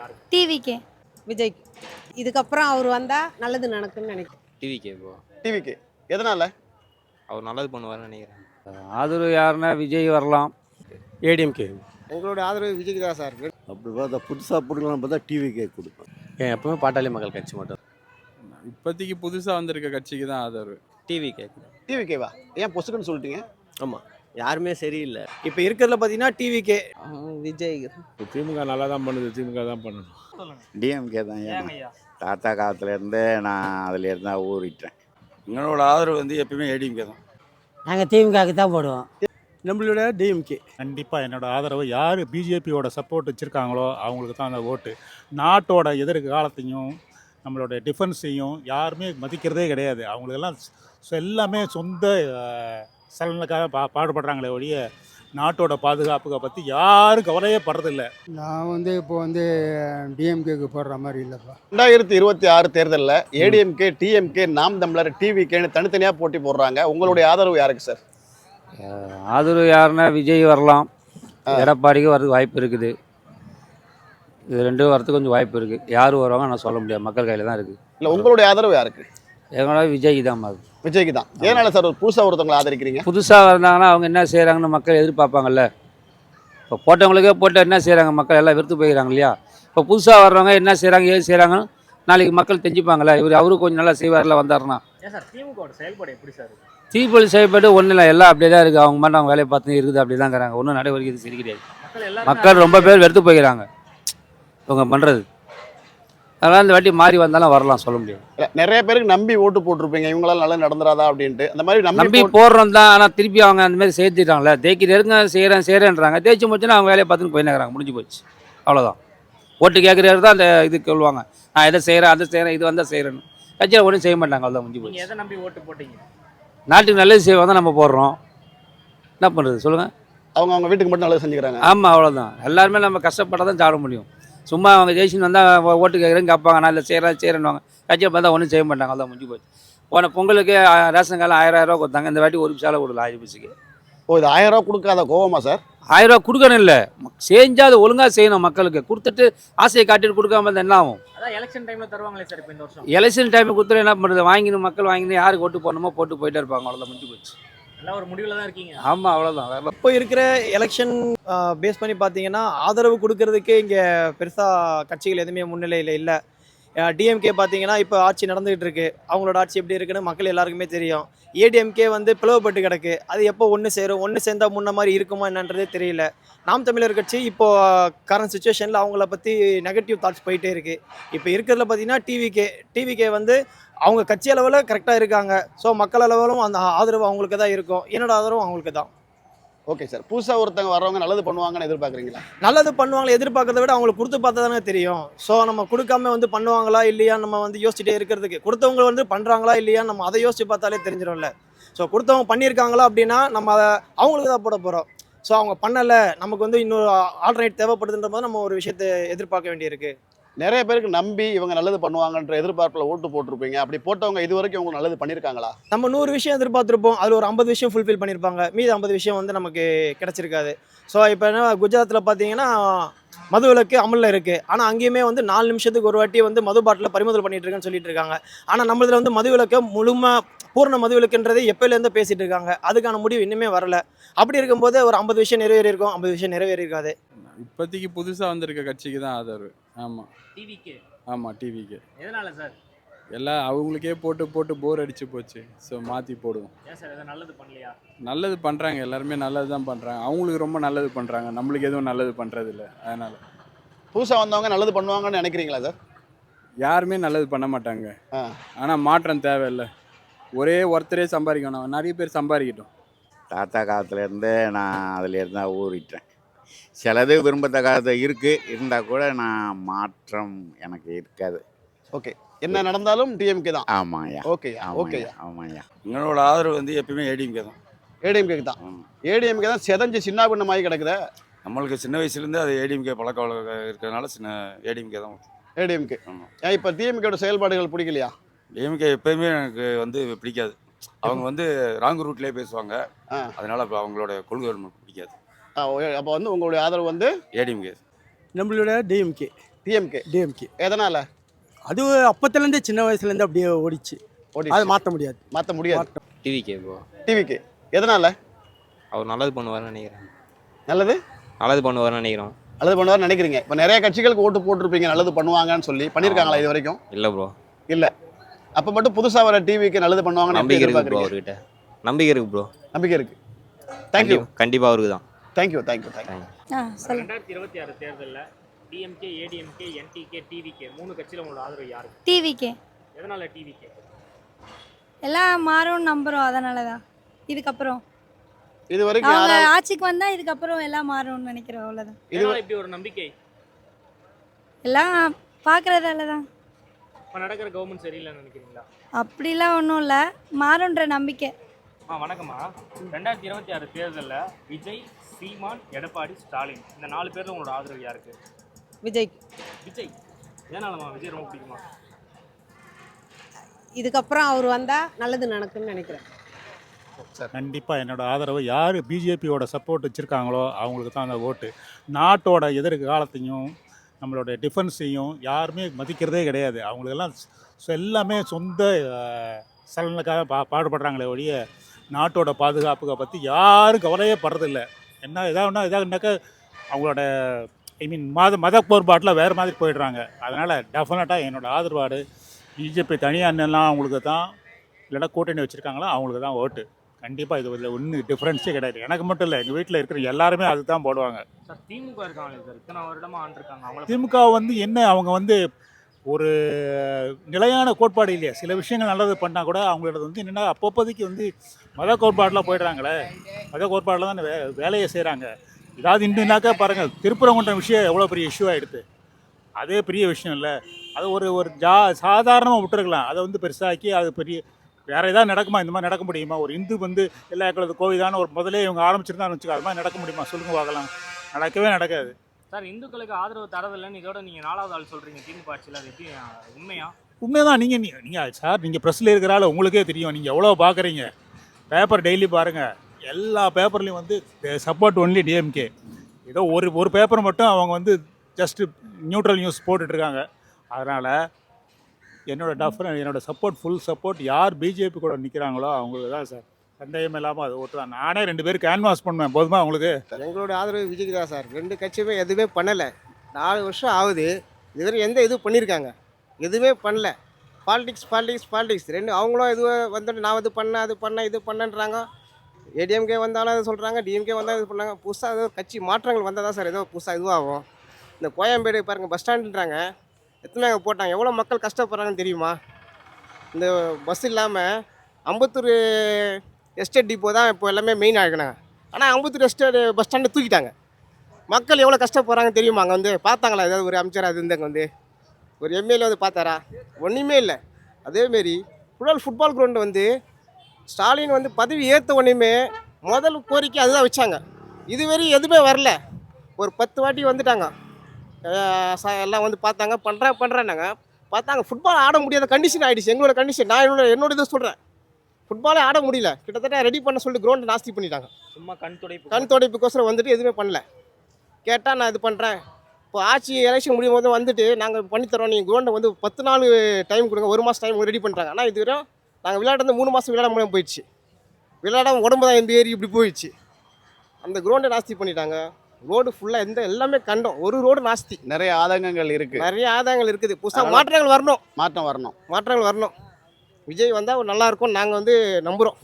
யாருக்கு? டிவிக்கு விஜய். இதுக்கப்புறம் அவர் வந்தால் நல்லது நடக்கும்னு நினைக்கிறேன். டிவிக்கே ப்ரோ டிவிக்கு எதனால? அவர் நல்லது பண்ணுவார்னு நினைக்கிறேன். ஆதரவு யாருன்னா விஜய் வரலாம். ஏடிஎம்கே. எங்களோட ஆதரவு விஜய்க்கு தான் சார். அப்படி பார்த்தா புதுசாக பிடிக்கலாம் பார்த்தா டிவிக்கே கொடுப்பேன். ஏன் எப்பவுமே பாட்டாளி மக்கள் கட்சி மட்டும். இப்போதைக்கு புதுசாக வந்திருக்க கட்சிக்கு தான் ஆதரவு. டிவி கே டிவிக்கேவா ஏன் பொசுக்குன்னு சொல்லிட்டீங்க? ஆமாம் யாருமே சரியில்லை. இப்போ இருக்கிறதுல பார்த்தீங்கன்னா டிவிக்கே விஜய். திமுக நல்லா தான் பண்ணுது திமுக தான் பண்ணணும். டிஎம்கே தான் ஏன்? தாத்தா காலத்துலேருந்தே நான் அதில் இருந்தால் ஊறிட்டேன். எங்களோட ஆதரவு வந்து எப்பயுமே ஏடிஎம்கே தான். நாங்கள் திமுகவுக்கு தான் போடுவோம். நம்மளோட டிஎம்கே கண்டிப்பாக என்னோட ஆதரவு யார் பிஜேபியோட சப்போர்ட் வச்சுருக்காங்களோ அவங்களுக்கு தான் அந்த ஓட்டு. நாட்டோட எதிர்காலத்தையும் நம்மளோட டிஃபென்ஸையும் யாருமே மதிக்கிறதே கிடையாது. அவங்களுக்கெல்லாம் சொ- எல்லாமே சொந்த சலனுக்காக பா பாடுபடுறாங்களே ஒழிய நாட்டோட பாதுகாப்புகளை பற்றி யாரும் கவலையே படுறதில்ல. நான் வந்து இப்போ வந்து டிஎம்கேக்கு போடுற மாதிரி இல்லைப்பா. ரெண்டாயிரத்தி இருபத்தி ஆறு தேர்தலில் ஏடிஎம்கே டிஎம்கே நாம் தமிழர் டிவிகேன்னு தனித்தனியாக போட்டி போடுறாங்க. உங்களுடைய ஆதரவு யாருக்கு சார்? ஆதரவு யாருன்னா விஜய் வரலாம். எடப்பாடிக்கு வரதுக்கு வாய்ப்பு இருக்குது. இது ரெண்டும் வரதுக்கு கொஞ்சம் வாய்ப்பு இருக்குது யார் வருவாங்க நான் சொல்ல முடியாது. மக்கள் கையில் தான் இருக்குது இல்லை உங்களுடைய ஆதரவு யாருக்கு? எங்களோட விஜய்க்கு தான் அது விஜய்க்கு தான் ஏனால சார் ஒரு புதுசாக ஒருத்தவங்களை ஆதரிக்கிறீங்க? புதுசாக வந்தாங்கன்னா அவங்க என்ன செய்கிறாங்கன்னு மக்கள் எதிர்பார்ப்பாங்கல்ல. இப்போ போட்டவங்களுக்கே போட்டு என்ன செய்கிறாங்க மக்கள்? எல்லாம் வெறுத்து போயிடுறாங்க இல்லையா? இப்போ புதுசாக வர்றவங்க என்ன செய்கிறாங்க ஏது செய்கிறாங்கன்னு நாளைக்கு மக்கள் தெரிஞ்சுப்பாங்கல்ல. இவர் அவரும் கொஞ்சம் நல்லா செய்வார்ல திமுகவோட செயல்பாடு எப்படி சார்? செய்யப்பட்டு ஒன்றும் இல்லை. எல்லாம் அப்படியே தான் இருக்குது அவங்க மட்டும் அவங்க வேலையை பார்த்து இருக்குது அப்படி தான் இருக்கிறாங்க. ஒன்றும் நடவடிக்கை இது சரி கிடையாது மக்கள் ரொம்ப பேர் வெறுத்து போய்க்கிறாங்க இவங்க பண்ணுறது அதனால் இந்த வாட்டி மாறி வந்தாலும் வரலாம் சொல்ல இல்ல, நிறைய பேருக்கு நம்பி ஓட்டு போட்டிருப்பீங்க இவங்களால நல்லா நடந்துராதா அப்படின்ட்டு. அந்த மாதிரி நம்பி நம்பி போட்டு- போடுறோம் தான் ஆனால் திருப்பி அவங்க அந்த மாதிரி சேர்த்துட்டாங்களே தேய்க்கிட்டு இருங்க செய்கிறேன் செய்கிறேன்றாங்க தேய்ச்சி முடிச்சுன்னா அவங்க வேலையை பார்த்துன்னு போயினுக்கிறாங்க முடிஞ்சு போச்சு. அவ்வளோதான் ஓட்டு கேட்குறது தான் அந்த இது சொல்லுவாங்க. நான் இதை செய்கிறேன் அதை செய்கிறேன் இது வந்தால் செய்கிறேன்னு கட்சியில் ஒன்றும் செய்ய மாட்டாங்க அவ்வளோதான் முடிஞ்சு நீங்க போச்சு. எதை நம்பி ஓட்டு போட்டீங்க? நாட்டுக்கு நல்லது செய்வாங்க தான் நம்ம போடுறோம். என்ன பண்ணுறது சொல்லுங்கள் அவங்க அவங்க வீட்டுக்கு மட்டும் நல்லது செஞ்சுக்கிறாங்க. ஆமாம் அவ்வளோதான் எல்லாருமே நம்ம கஷ்டப்பட்டால் தான் சாட முடியும். சும்மா அவங்க ஜெயிச்சுன்னு வந்தால் ஓட்டு கேட்குறேன்னு கேட்பாங்க நான் இல்லை செய்கிறேன் செய்கிறேன்னுவாங்க கட்சியை பார்த்தா ஒன்றும் செய்ய மாட்டாங்க. அதான் முடிஞ்சு போச்சு. போன பொங்கலுக்கு ரேஷன் காலம் ஆயிரம் ரூபா கொடுத்தாங்க. இந்த வாட்டி ஒரு பிசால கொடுக்கல ஆயிரம் பைசுக்கு. ஓ இது ஆயிரம் ரூபா கொடுக்காத கோவமா சார்? ஆயிரம் ரூபா கொடுக்கணும் இல்லை. செஞ்சால் அது ஒழுங்காக செய்யணும் மக்களுக்கு. கொடுத்துட்டு ஆசையை காட்டிட்டு கொடுக்காம இருந்தால் என்ன ஆகும்? அதான் எலெக்ஷன் டைம்ல தருவாங்களே சார் இப்போ இந்த வருஷம். எலெக்ஷன் டைம் கொடுத்துட்டு என்ன பண்ணுறது வாங்கினு மக்கள் வாங்கினு யாருக்கு ஓட்டு போடணுமோ போட்டு போயிட்டே இருப்பாங்க. அவ்வளோதான் முடிஞ்சு போச்சு. ஒரு முடிவுல தான் இருக்கீங்க. ஆமாம் அவ்வளோதான் இப்போ இருக்கிற எலெக்ஷன் பேஸ் பண்ணி பார்த்தீங்கன்னா ஆதரவு கொடுக்கறதுக்கு இங்கே பெருசாக கட்சிகள் எதுவுமே முன்னிலையில் இல்லை. டிஎம்கே பார்த்தீங்கன்னா இப்போ ஆட்சி நடந்துகிட்டு இருக்கு. அவங்களோட ஆட்சி எப்படி இருக்குன்னு மக்கள் எல்லாருக்குமே தெரியும். ஏடிஎம்கே வந்து பிளவுபட்டு கிடக்கு. அது எப்போ ஒன்று சேரும்? ஒன்று சேர்ந்தா முன்ன மாதிரி இருக்குமா என்னன்றதே தெரியல. நாம் தமிழர் கட்சி இப்போ கரண்ட் சுச்சுவேஷனில் அவங்கள பற்றி நெகட்டிவ் தாட்ஸ் போயிட்டே இருக்குது இப்போ இருக்கிறதுல பார்த்தீங்கன்னா டிவிகே டிவிகே வந்து அவங்க கட்சி அளவில் கரெக்டாக இருக்காங்க. ஸோ மக்கள் அளவிலும் அந்த ஆதரவு அவங்களுக்கு தான் இருக்கும். என்னோட ஆதரவும் அவங்களுக்கு தான் ஓகே சார் புதுசாக ஒருத்தவங்க வரவங்க நல்லது பண்ணுவாங்கன்னு எதிர்பார்க்குறீங்களா? நல்லது பண்ணுவாங்களா எதிர்பார்க்கறத விட அவங்களுக்கு கொடுத்து பார்த்தா தானே தெரியும். ஸோ நம்ம கொடுக்காம வந்து பண்ணுவாங்களா இல்லையா? நம்ம வந்து யோசிச்சுட்டே இருக்கிறதுக்கு. கொடுத்தவங்க வந்து பண்ணுறாங்களா இல்லையா? நம்ம அதை யோசிச்சு பார்த்தாலே தெரிஞ்சிடும்ல. ஸோ கொடுத்தவங்க பண்ணியிருக்காங்களா அப்படின்னா நம்ம அதை அவங்களுக்கு தான் போட போகிறோம் ஸோ அவங்க பண்ணலை. நமக்கு வந்து இன்னொரு ஆல்டர்னேட் தேவைப்படுதுன்ற போது நம்ம ஒரு விஷயத்தை எதிர்பார்க்க வேண்டியிருக்கு. நிறைய பேருக்கு நம்பி இவங்க நல்லது பண்ணுவாங்கன்ற எதிர்பார்ப்பில் ஓட்டு போட்டிருப்பீங்க. அப்படி போட்டவங்க இது வரைக்கும் உங்களுக்கு நல்லது பண்ணியிருக்காங்களா நம்ம நூறு விஷயம் எதிர்பார்த்துருப்போம். அதில் ஒரு ஐம்பது விஷயம் ஃபுல்ஃபில் பண்ணியிருப்பாங்க மீது ஐம்பது விஷயம் வந்து நமக்கு கிடச்சிருக்காது. ஸோ இப்போ என்ன குஜராத்தில் பார்த்தீங்கன்னா மது விலக்கு அமலில் இருக்குது ஆனால் அங்கேயுமே வந்து நாலு நிமிஷத்துக்கு ஒரு வாட்டி வந்து மது பாட்டில் பறிமுதல் பண்ணிட்டு இருக்கேன்னு சொல்லிட்டு இருக்காங்க. ஆனால் நம்மளதில் வந்து மது மதுவிலக்கை முழுமை பூர்ண மதுவிலக்குன்றதை எப்போலேருந்து பேசிகிட்டு இருக்காங்க. அதுக்கான முடிவு இன்னுமே வரல. அப்படி இருக்கும்போது ஒரு ஐம்பது விஷயம் நிறைவேறி இருக்கும் ஐம்பது விஷயம் நிறைவேறி இருக்காது இப்போதைக்கு புதுசாக வந்திருக்க கட்சிக்கு தான் ஆதரவு. ஆமாம் டிவிக்கு ஆமாம் டிவிக்கு எதனால சார்? எல்லாம் அவங்களுக்கே போட்டு போட்டு போர் அடிச்சு போச்சு. ஸோ மாற்றி போடுவோம். ஏன் சார் எதாவது நல்லது பண்ணலையா? நல்லது பண்ணுறாங்க எல்லாருமே நல்லது தான் பண்ணுறாங்க அவங்களுக்கு ரொம்ப நல்லது பண்ணுறாங்க நம்மளுக்கு எதுவும் நல்லது பண்ணுறது இல்லை அதனால். புதுசா வந்தவங்க நல்லது பண்ணுவாங்கன்னு நினைக்கிறீங்களா சார்? யாருமே நல்லது பண்ண மாட்டாங்க. ஆனால் மாற்றம் தேவையில்லை. ஒரே ஒருத்தரே சம்பாதிக்கணும். நிறைய பேர் சம்பாதிக்கட்டும். தாத்தா காலத்துலேருந்தே நான் அதில் இருந்தால் ஊறிட்டேன். சிலது விரும்பத்தக்காத இருக்குது இருந்தால் கூட நான் மாற்றம் எனக்கு இருக்காது. ஓகே. என்ன நடந்தாலும் டிஎம்கே தான். ஆமாய்யா. ஓகேயா ஓகேயா ஆமாய்யா. எங்களோட ஆதரவு வந்து எப்பயுமே ஏடிஎம்கே தான். ஏடிஎம்கே தான். ஏடிஎம்கே தான் செதஞ்சு சின்ன பின்னமாகி கிடக்குதே. நம்மளுக்கு சின்ன வயசுலேருந்து அது ஏடிஎம்கே பழக்க வழக்கம் இருக்கிறதுனால சின்ன ஏடிஎம்கே தான். ஏடிஎம்கே. ஏன் இப்போ டிஎம்கேட செயல்பாடுகள் பிடிக்கலையா? டிஎம்கே எப்பயுமே எனக்கு வந்து பிடிக்காது. அவங்க வந்து ராங் ரூட்லேயே பேசுவாங்க. அதனால இப்போ அவங்களோட கொள்கை பிடிக்காது. அப்போ வந்து உங்களுடைய ஆதரவு வந்து ஏடிஎம்கே. நம்மளோட டிஎம்கே டிஎம்கே டிஎம்கே எதனால? அது அப்பத்துலேருந்தே சின்ன வயசுலேருந்து அப்படியே ஓடிச்சு. ஓடி அது மாற்ற முடியாது. மாற்ற முடியாது. டிவிக்கே ப்ரோ டிவிக்கு எதனால? அவர் நல்லது பண்ணுவார்னு நினைக்கிறேன். நல்லது? நல்லது பண்ணுவார்னு நினைக்கிறோம். நல்லது பண்ணுவார்னு நினைக்கிறீங்க. இப்போ நிறைய கட்சிகளுக்கு ஓட்டு போட்டிருப்பீங்க நல்லது பண்ணுவாங்கன்னு சொல்லி பண்ணியிருக்காங்களா இது வரைக்கும்? இல்லை ப்ரோ இல்ல. அப்ப மட்டும் புதுசா வர டிவிக்கு நல்லது பண்ணுவாங்கன்னு எப்படி நம்பிக்கை இருக்கு ப்ரோ அவர்கிட்ட. நம்பிக்கை இருக்கு ப்ரோ நம்பிக்கை இருக்கு. தேங்க்யூ கண்டிப்பாக அவருக்கு தான். தேங்க்யூ தேங்க்யூ தேங்க்யூ ஆ ரெண்டாயிரத்தி இருபத்தி ஆறு தேர்தலில் டிஎம்கே ஏடிஎம்கே என்டிகே டிவிகே மூணு கட்சியில் உங்களோட ஆதரவு யாருக்கு? டிவிக்கே எதனால டிவிகே எல்லாம் மாறும்னு நம்புகிறோம் அதனால தான் இதுக்கப்புறம். இது வரைக்கும் அவங்க ஆட்சிக்கு வந்தால் இதுக்கப்புறம் எல்லாம் மாறும்னு நினைக்கிறோம் அவ்வளோதான் இது எதனால இப்படி ஒரு நம்பிக்கை? எல்லாம் பார்க்குறதால தான் இப்போ நடக்கிற கவர்மெண்ட் சரியில்லைன்னு நினைக்கிறீங்களா? அப்படிலாம் ஒன்றும் இல்லை மாறுன்ற நம்பிக்கை. ஆ வணக்கம்மா. ரெண்டாயிரத்தி இருபத்தி ஆறு தேர்தலில் விஜய் சீமான் எடப்பாடி ஸ்டாலின். இந்த நாலு பேர்ல உங்களோட ஆதரவு யாருக்கு? விஜய். விஜய். ஏனாலம்மா விஜய் ரொம்ப பிடிக்குமா? இதுக்கப்புறம் அவர் வந்தால் நல்லது நடக்கும்னு நினைக்கிறேன். கண்டிப்பாக என்னோட ஆதரவு யார் பிஜேபியோட சப்போர்ட் வச்சுருக்காங்களோ அவங்களுக்கு தான் அந்த ஓட்டு நாட்டோட எதிர்காலத்தையும் நம்மளோட டிஃபென்ஸையும் யாருமே மதிக்கிறதே கிடையாது. அவங்களுக்கெல்லாம் எல்லாமே சொந்த சலனுக்காக பா பாடுபடுறாங்களே ஒழிய நாட்டோட பாதுகாப்புகளை பற்றி யாரும் கவலையே படுறதில்ல. என்ன எதாவதுனா எதாவதுனாக்கா அவங்களோட ஐ மீன் மத மத கோட்பாட்டில் வேறு மாதிரி போயிடுறாங்க. அதனால் டெஃபினட்டாக என்னோட ஆதரவாடு பிஜேபி தனியார்லாம் அவங்களுக்கு தான் இல்லைன்னா கூட்டணி வச்சுருக்காங்களோ அவங்களுக்கு தான் ஓட்டு. கண்டிப்பாக இது இதில் ஒன்றும் டிஃப்ரென்ஸே கிடையாது. எனக்கு மட்டும் இல்லை எங்கள் வீட்டில் இருக்கிற எல்லாருமே அதுதான் போடுவாங்க. சார் திமுக அவங்கள திமுக வந்து என்ன அவங்க வந்து ஒரு நிலையான கோட்பாடு இல்லையா? சில விஷயங்கள் நல்லது பண்ணால் கூட அவங்களோட வந்து என்னென்னா அப்பப்போதைக்கு வந்து மத கோட்பாடெலாம் போயிடுறாங்களே. மத கோட்பாடில் தான் வே வேலையை செய்கிறாங்க ஏதாவது இன்னுனாக்கா பாருங்கள் திருப்பரங்குன்றம் விஷயம் எவ்வளோ பெரிய இஷ்யூ ஆகிடுது அதே பெரிய விஷயம் இல்லை. அது ஒரு ஒரு ஜா சாதாரணமாக விட்டுருக்கலாம். அதை வந்து பெருசாக்கி அது பெரிய வேறு ஏதாவது நடக்குமா? இந்த மாதிரி நடக்க முடியுமா? ஒரு இந்து வந்து எல்லா இடத்துல கோவிதான ஒரு முதலே இவங்க ஆரம்பிச்சிருந்தான்னு வச்சுக்கோ அது மாதிரி நடக்க முடியுமா? சொல்லுங்க பார்க்கலாம். நடக்கவே நடக்காது. சார் இந்துக்களுக்கு ஆதரவு தரதில்லைன்னு இதோட நீங்க நாலாவது ஆள் சொல்றீங்க. திமுக ஆட்சியில் அது எப்படி உண்மையா? உண்மைதான். நீங்கள் நீங்கள் சார் நீங்கள் ப்ரெஸ்ஸில் இருக்கிறால உங்களுக்கே தெரியும். நீங்கள் எவ்வளோ பார்க்குறீங்க பேப்பர் டெய்லி பாருங்கள் எல்லா பேப்பர்லேயும் வந்து சப்போர்ட் ஒன்லி டிஎம்கே ஏதோ ஒரு ஒரு பேப்பர் மட்டும் அவங்க வந்து ஜஸ்ட்டு நியூட்ரல் நியூஸ் போட்டுட்ருக்காங்க அதனால் என்னோடய டஃபர் என்னோடய சப்போர்ட் ஃபுல் சப்போர்ட் யார் பிஜேபி கூட நிற்கிறாங்களோ அவங்களுக்கு தான் சார். சந்தேகம் இல்லாமல் அது ஓட்டு தான் நானே ரெண்டு பேர் கேன்வாஸ் பண்ணுவேன். போதுமா உங்களுக்கு? எங்களோட ஆதரவு விஜய்க்கு தான் சார். ரெண்டு கட்சியுமே எதுவுமே பண்ணலை. நாலு வருஷம் ஆகுது. இதுவரை எந்த இது பண்ணியிருக்காங்க எதுவுமே பண்ணல. பாலிடிக்ஸ் பாலிடிக்ஸ் பாலிடிக்ஸ் ரெண்டு அவங்களும் இது வந்துட்டு நான் இது பண்ணேன் அது பண்ணேன் இது பண்ணேன்றாங்க. ஏடிஎம்கே வந்தாலும் அதை சொல்கிறாங்க டிஎம்கே வந்தாலும் இது பண்ணாங்க. புதுசாக ஏதோ கட்சி மாற்றங்கள் வந்தால் தான் சார்? ஏதோ புதுசாக இதுவாகும். இந்த கோயம்பேடு பாருங்கள் பஸ் ஸ்டாண்டுன்றாங்க எத்தனை அங்கே போட்டாங்க? எவ்வளோ மக்கள் கஷ்டப்படுறாங்கன்னு தெரியுமா? இந்த பஸ் இல்லாமல் அம்பத்தூர் எஸ்டேட் டிப்போ தான் இப்போ எல்லாமே மெயின் ஆகினாங்க ஆனால் அம்பத்தூர் எஸ்டேட் பஸ் ஸ்டாண்டை தூக்கிட்டாங்க. மக்கள் எவ்வளோ கஷ்டப்படுறாங்க தெரியுமா? அங்கே வந்து பார்த்தாங்களா? ஏதாவது ஒரு அமைச்சர் அது இருந்தாங்க வந்து? ஒரு எம்எல்ஏ வந்து பார்த்தாரா? ஒன்றுமே இல்லை. அதேமாரி புழல் ஃபுட்பால் கிரவுண்டு வந்து ஸ்டாலின் வந்து பதவி ஏற்ற உடனேமே முதல் கோரிக்கை அதுதான் வச்சாங்க. இதுவரை எதுவுமே வரல. ஒரு பத்து வாட்டி வந்துட்டாங்க. எல்லாம் வந்து பார்த்தாங்க. பண்ணுறேன் பண்ணுறேன்னாங்க பார்த்தாங்க ஃபுட்பால் ஆட முடியாத கண்டிஷன் ஆகிடுச்சு எங்களோட கண்டிஷன் நான் என்னோட என்னோட இதை சொல்கிறேன் ஃபுட்பாலே ஆட முடியல. கிட்டத்தட்ட ரெடி பண்ண சொல்லிட்டு கிரவுண்டை நாஸ்தி பண்ணிட்டாங்க. சும்மா கண் துடைப்பு கண் துடைப்புக்கோசரம் வந்துட்டு எதுவுமே பண்ணல. கேட்டால் நான் இது பண்ணுறேன் இப்போ ஆட்சி எலெக்ஷன் முடியும் போது வந்துட்டு நாங்கள் பண்ணித்தரோம் நீங்கள் கிரௌண்டை வந்து பத்து நாள் டைம் கொடுங்க. ஒரு மாதம் டைம் ரெடி பண்ணுறாங்க ஆனால் இதுவரை நாங்கள் விளையாட வந்து மூணு மாதம் விளையாட முடியாமல் போயிடுச்சு. விளையாடாம உடம்பு தான் எந்த ஏறி இப்படி போயிடுச்சு. அந்த கிரௌண்டை நாஸ்தி பண்ணிட்டாங்க. ரோடு ஃபுல்லாக எந்த எல்லாமே கண்டோம். ஒரு ரோடு நாஸ்தி நிறைய ஆதங்கங்கள் இருக்கு. நிறைய ஆதாயங்கள் இருக்குது. புதுசாக மாற்றங்கள் வரணும். மாற்றம் வரணும். மாற்றங்கள் வரணும். விஜய் வந்தால் நல்லா இருக்கும் நாங்கள் வந்து நம்புகிறோம்